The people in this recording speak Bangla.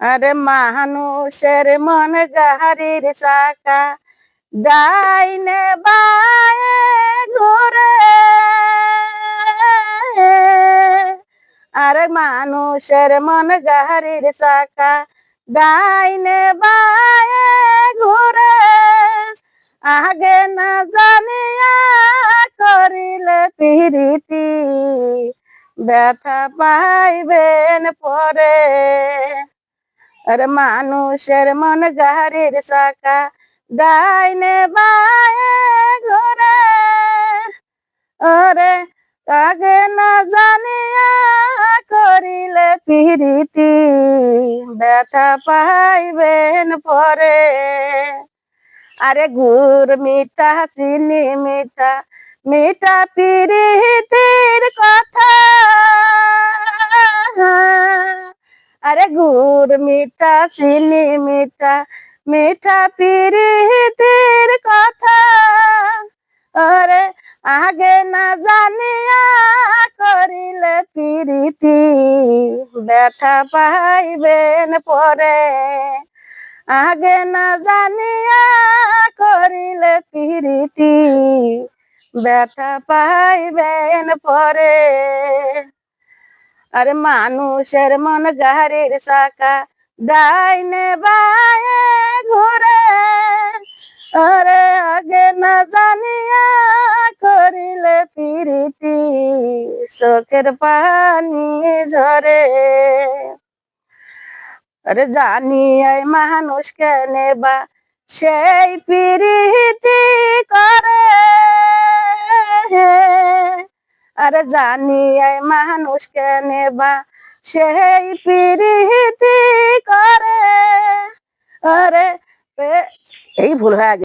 আরে মানুষের মন গাহারির সাকা ডাইনে বায়ে ঘুরে। আরে মানুষের মন গাহারির সাকা ডাইনে বায়ে ঘুরে। আগে না জানিয়া করিলে পিরিতি, ব্যথা পাইবেন পরে। আরে মানুষের মন গাড়ির সাকা ডাইনে বায়ে ঘুরে ওরে আগে না জানিয়া করিলে পিরিতি ব্যথা পাইবেন পরে আরে গুড় মিঠা চিনি মিঠা মিঠা পিরিতির আরে গুড় মিঠা, চিনি মিঠা মিঠা পিরিতির কথা। আরে আগে না জানিয়া করিলে পিরিতি, ব্যথা পাইবেন পরে। আগে না জানিয়া করিলে পিরিতি, ব্যথা পাইবেন পরে। আরে মানুষের মন গাড়ির সাকা ডাইনে বায়ে ঘুরে। আরে আগে না জানিয়া করিলে পিরিতি, চোখের পানি ঝরে। আরে জানি এই মানুষ কেনে বা সেই পিরিতি আরে জানি এই মানুষ কেনে বা সেই পিরিতি করে। আরে এই ভুল হয়ে গেছে।